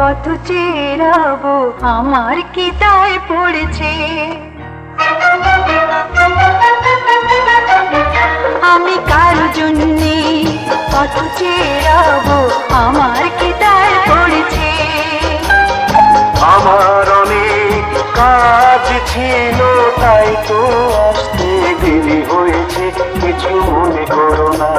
কত চেরাবো, আমার কি দায় পড়েছে? আমি কার জন্যে কত চেরাবো, আমার কি দায় পড়েছে? আমার অনেক কাজ ছিল, তাই তো আসতে দেরি হয়েছে, কিছু মনে করো না।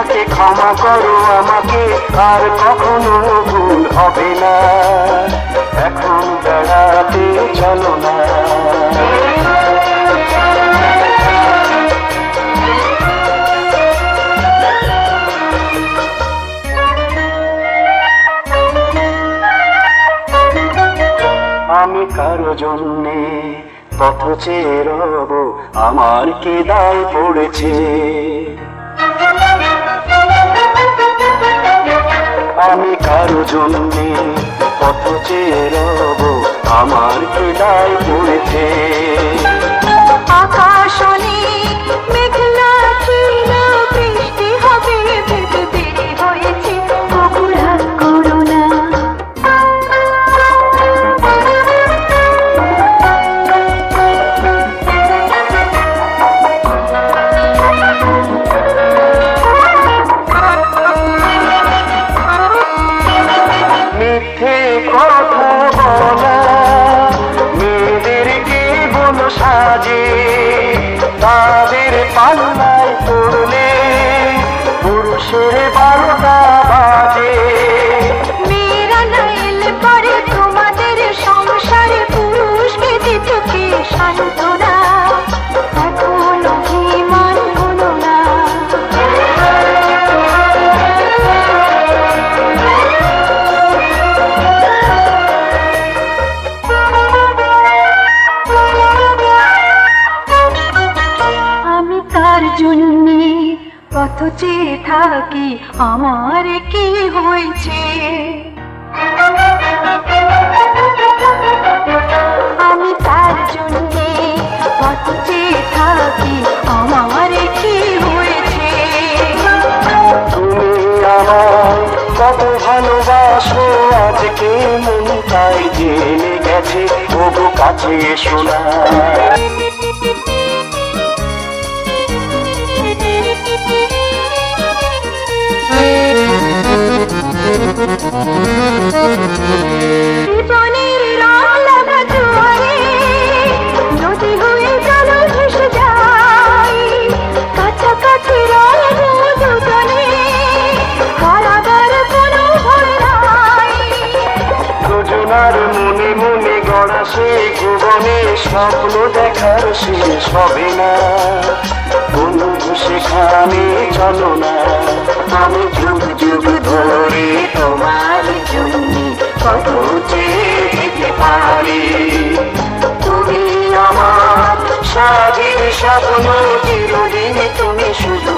থাকে ক্ষমা করো, আমাকে আর কখনো ভুল হবে না। এখন বেড়াতে চলো না। আমি কারও জন্যে পথ চেয়ে রব, আমার কি দায় পড়েছে। আমি কারও জন্যে পথ চেয়ে রব আমার কি বলো কত চেয়ে থাকি, আমার কি হয়েছে? আমি তার জন্যে কত চেয়ে থাকি, আমার কি হয়েছে? তুমি আমায় কত ভালোবাসো, আজকে মন তাই জেনে গেছে ওগো কাছে এসো দুজনার মনে মনে গড়া সেই ভুবনে স্বপ্ন দেখার শেষ হবে না। বন্ধু সেখানে চলো না। আমি যুগ যুগ ধরে তোমার জন্য কত চেয়ে পারি। তুমি আমার সাজির স্বপ্ন, চিরদিন তুমি শুধু